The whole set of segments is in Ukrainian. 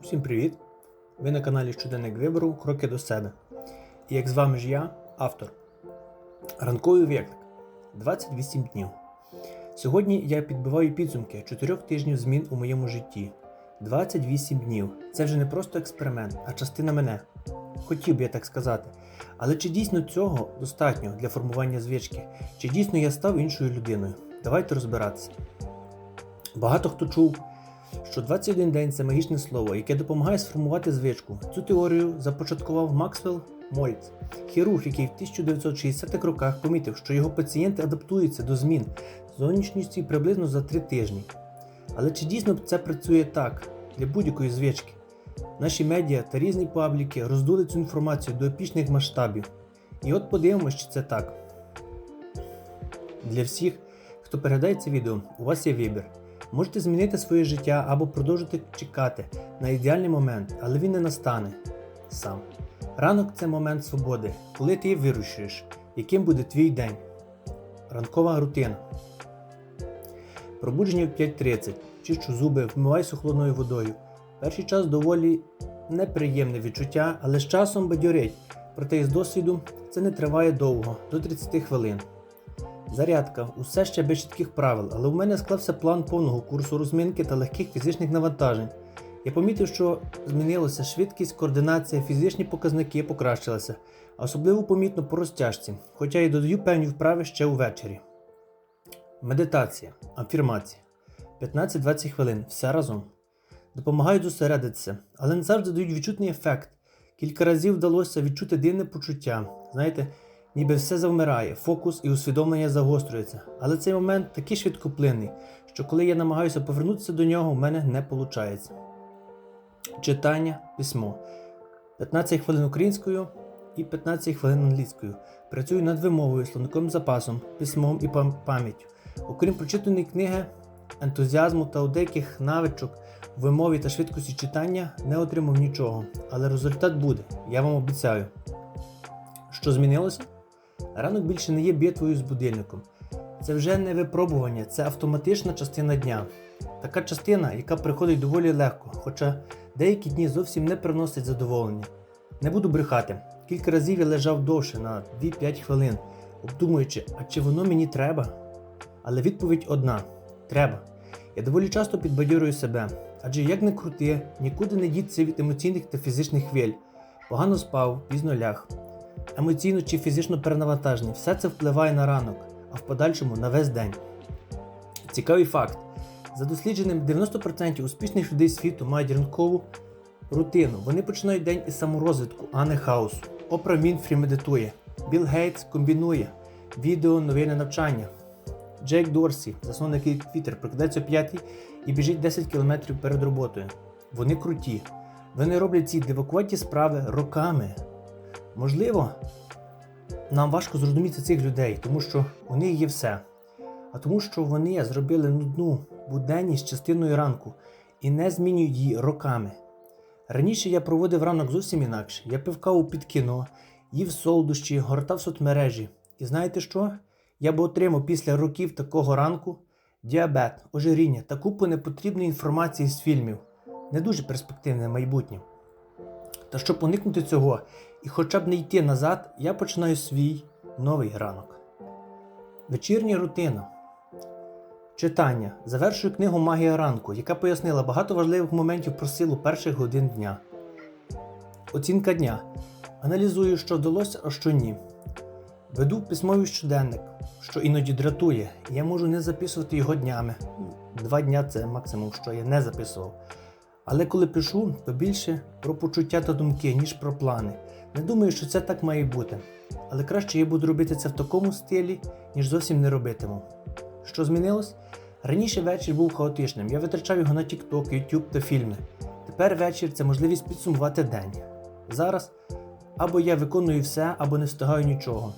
Усім привіт! Ви на каналі Щоденник Вибору Кроки до себе. І як з вами ж я, автор. Ранковий виклик 28 днів. Сьогодні я підбиваю підсумки 4 тижнів змін у моєму житті. 28 днів. Це вже не просто експеримент, а частина мене. Хотів би я так сказати. Але чи дійсно цього достатньо для формування звички? Чи дійсно я став іншою людиною? Давайте розбиратися. Багато хто чув, що 21 день це магічне слово, яке допомагає сформувати звичку. Цю теорію започаткував Максвелл Мольц, хірург, який в 1960-х роках помітив, що його пацієнти адаптуються до змін зовнішньості приблизно за 3 тижні. Але чи дійсно це працює так для будь-якої звички? Наші медіа та різні пабліки роздули цю інформацію до епічних масштабів. І от подивимось, чи це так. Для всіх, хто переглядає це відео, у вас є вибір. Можете змінити своє життя або продовжити чекати на ідеальний момент, але він не настане сам. Ранок це момент свободи, коли ти вирішуєш, яким буде твій день. Ранкова рутина. Пробудження в 5.30. Чищу зуби, вмиваюся холодною водою. Перший час доволі неприємне відчуття, але з часом бадьорить. Проте із досвіду це не триває довго, до 30 хвилин. Зарядка усе ще без чітких правил, але у мене склався план повного курсу розминки та легких фізичних навантажень. Я помітив, що змінилося швидкість, координація, фізичні показники покращилися, а особливо помітно по розтяжці, хоча й додаю певні вправи ще увечері. Медитація, афірмація. 15-20 хвилин, все разом. Допомагають зосередитися, але не завжди дають відчутний ефект. Кілька разів вдалося відчути дивне почуття. Знаєте, ніби все завмирає, фокус і усвідомлення загострюється. Але цей момент такий швидкоплинний, що коли я намагаюся повернутися до нього, в мене не виходить. Читання, письмо. 15 хвилин українською і 15 хвилин англійською. Працюю над вимовою, словниковим запасом, письмом і пам'яттю. Окрім прочитаної книги, ентузіазму та у деяких навичок в вимові та швидкості читання не отримав нічого, але результат буде, я вам обіцяю. Що змінилося? Ранок більше не є битвою з будильником. Це вже не випробування, це автоматична частина дня. Така частина, яка приходить доволі легко, хоча деякі дні зовсім не приносять задоволення. Не буду брехати. Кілька разів я лежав довше на 2-5 хвилин, обдумуючи, а чи воно мені треба? Але відповідь одна: треба. Я доволі часто підбадьорюю себе, адже як не крути, нікуди не діться від емоційних та фізичних хвиль. Погано спав, пізно ляг. Емоційно чи фізично перенавантажені, все це впливає на ранок, а в подальшому на весь день. Цікавий факт. За дослідженням 90% успішних людей світу мають ранкову рутину. Вони починають день із саморозвитку, а не хаосу. Опра Вінфрі медитує. Білл Гейтс комбінує відео, новини навчання. Джейк Дорсі, засновник Twitter, прокидається о 5 і біжить 10 км перед роботою. Вони круті. Вони роблять ці дивакуваті справи роками. Можливо, нам важко зрозуміти цих людей, тому що у них є все. А тому, що вони зробили нудну буденність частиною ранку і не змінюють її роками. Раніше я проводив ранок зовсім інакше. Я пив каву під кіно, їв солодощі, гортав соцмережі. І знаєте що? Я би отримав після років такого ранку діабет, ожиріння та купу непотрібної інформації з фільмів. Не дуже перспективне майбутнє. Та щоб уникнути цього і хоча б не йти назад, я починаю свій новий ранок. Вечірня рутина. Читання. Завершую книгу Магія ранку, яка пояснила багато важливих моментів про силу перших годин дня. Оцінка дня. Аналізую, що вдалося, а що ні. Веду письмовий щоденник, що іноді дратує, я можу не записувати його днями. Два дня це максимум, що я не записував. Але коли пишу, то більше про почуття та думки, ніж про плани. Не думаю, що це так має бути. Але краще я буду робити це в такому стилі, ніж зовсім не робитиму. Що змінилось? Раніше вечір був хаотичним. Я витрачав його на TikTok, YouTube та фільми. Тепер вечір це можливість підсумувати день. Зараз або я виконую все, або не встигаю нічого.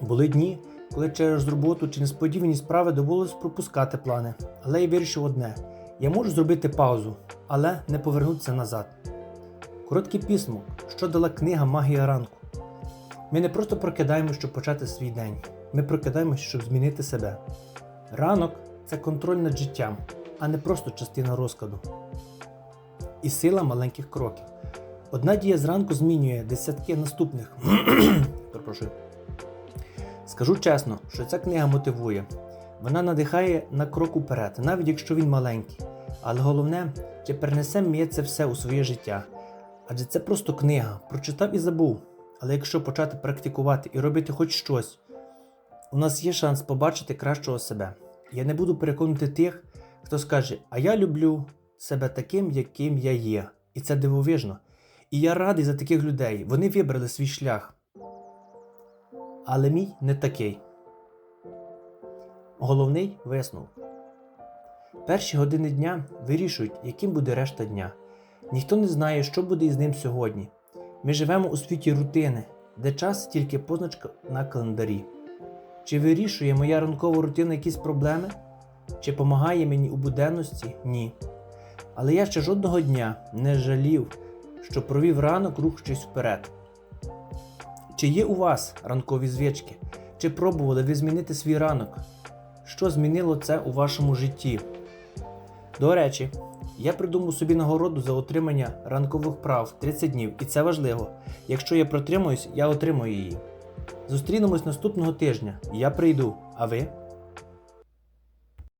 Були дні, коли через роботу чи несподівані справи доводилось пропускати плани. Але я вирішив одне: я можу зробити паузу, але не повернутися назад. Короткий підсумок, що дала книга Магія ранку. Ми не просто прокидаємося, щоб почати свій день. Ми прокидаємося, щоб змінити себе. Ранок це контроль над життям, а не просто частина розкладу. і сила маленьких кроків. Одна дія зранку змінює десятки наступних. Перепрошую. Скажу чесно, що ця книга мотивує. Вона надихає на крок уперед, навіть якщо він маленький. Але головне, чи перенесемо ми це все у своє життя. Адже це просто книга, прочитав і забув. Але якщо почати практикувати і робити хоч щось, у нас є шанс побачити кращого себе. Я не буду переконувати тих, хто скаже, а я люблю себе таким, яким я є. І це дивовижно. І я радий за таких людей. Вони вибрали свій шлях. Але мій не такий. Головний висновок. Перші години дня вирішують, яким буде решта дня. Ніхто не знає, що буде із ним сьогодні. Ми живемо у світі рутини, де час тільки позначка на календарі. Чи вирішує моя ранкова рутина якісь проблеми? Чи допомагає мені у буденності? Ні. Але я ще жодного дня не жалів, що провів ранок рухаючись вперед. Чи є у вас ранкові звички? Чи пробували ви змінити свій ранок? Що змінило це у вашому житті? До речі, я придумав собі нагороду за отримання ранкових прав 30 днів, і це важливо. Якщо я протримуюсь, я отримую її. Зустрінемось наступного тижня. Я прийду, а ви?